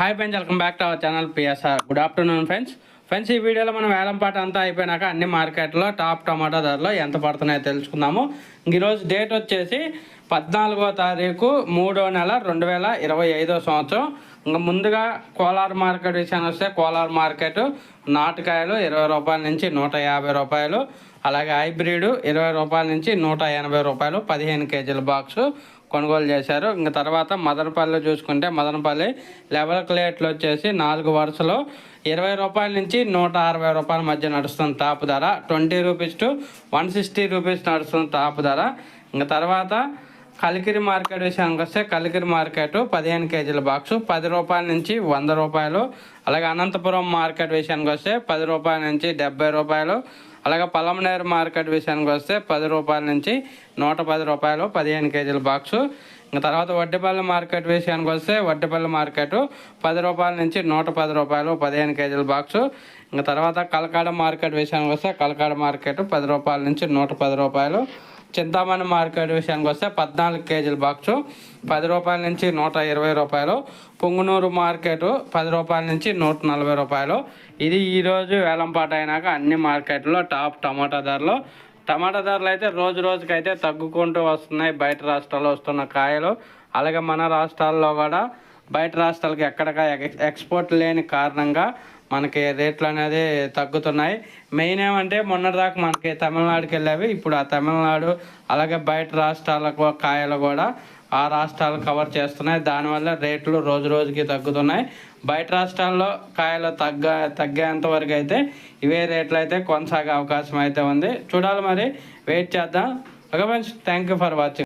Hi friends, welcome back to our channel PSR. Good afternoon friends. Friends ఈ వీడియోలో మనం వేలంపాట అంతా అయిపోయినాక అన్ని మార్కెట్లో టాప్ టమాటా ధరలు ఎంత పడుతున్నాయో తెలుసుకుందాము. ఈరోజు డేట్ వచ్చేసి పద్నాలుగో తారీఖు మూడో నెల రెండు వేల ఇరవై ఐదో సంవత్సరం. ఇంకా ముందుగా కోలార్ మార్కెట్ విషయాన్ని వస్తే కోలార్ మార్కెట్ నాటుకాయలు ఇరవై రూపాయల నుంచి నూట యాభై రూపాయలు అలాగే హైబ్రిడ్ ఇరవై రూపాయల నుంచి నూట ఎనభై రూపాయలు పదిహేను కేజీల బాక్సు కొనుగోలు చేశారు. ఇంకా తర్వాత మదనపల్లి చూసుకుంటే మదనపల్లి లెవెల్ క్లేట్లు వచ్చేసి నాలుగు వరుసలో ఇరవై రూపాయల నుంచి నూట అరవై రూపాయల మధ్య నడుస్తుంది టాప్ ధర. Twenty rupees to one sixty rupees నడుస్తుంది టాప్ ధర. ఇంకా తర్వాత కలికిరి మార్కెట్ విషయానికి వస్తే కలికిరి మార్కెట్ పదిహేను కేజీల బాక్సు. పది రూపాయల నుంచి వంద రూపాయలు. అలాగే అనంతపురం మార్కెట్ విషయానికి వస్తే పది రూపాయల నుంచి డెబ్బై రూపాయలు. అలాగే పలమనేరు మార్కెట్ విషయానికి వస్తే పది రూపాయల నుంచి నూట పది రూపాయలు పదిహేను కేజీల బాక్సు. ఇంకా తర్వాత వడ్డేపల్లి మార్కెట్ విషయానికి వస్తే వడ్డేపల్లి మార్కెట్ పది రూపాయల నుంచి నూట పది రూపాయలు పదిహేను కేజీల బాక్సు. ఇంకా తర్వాత కలకాడ మార్కెట్ విషయానికి వస్తే కలకాడ మార్కెట్ పది రూపాయల నుంచి నూట పది రూపాయలు చింతామణి మార్కెట్ విషయానికి వస్తే పద్నాలుగు కేజీల బాక్సు పది రూపాయల నుంచి నూట ఇరవై రూపాయలు. పొంగునూరు మార్కెట్ పది రూపాయల నుంచి నూట నలభై రూపాయలు. ఇది ఈరోజు వేలంపాట అయినాక అన్ని మార్కెట్లో టాప్ టమాటా ధరలు. టమాటా ధరలు అయితే రోజు రోజుకైతే తగ్గుకుంటూ వస్తున్నాయి. బయట రాష్ట్రాల్లో వస్తున్న కాయలు అలాగే మన రాష్ట్రాల్లో కూడా బయట రాష్ట్రాలకి ఎక్కడికా ఎక్స్పోర్ట్ లేని కారణంగా మనకి రేట్లు అనేది తగ్గుతున్నాయి. మెయిన్ ఏమంటే మొన్నటిదాకా మనకి తమిళనాడుకి వెళ్ళేవి. ఇప్పుడు ఆ తమిళనాడు అలాగే బయట రాష్ట్రాలకు కాయలు కూడా ఆ రాష్ట్రాలు కవర్ చేస్తున్నాయి. దానివల్ల రేట్లు రోజు రోజుకి తగ్గుతున్నాయి. బయట రాష్ట్రాల్లో కాయలు తగ్గ తగ్గేంత వరకు అయితే ఇవే రేట్లు అయితే కొనసాగే అవకాశం అయితే ఉంది. చూడాలి మరి. వెయిట్ చేద్దాం. Okay friends thank you for watching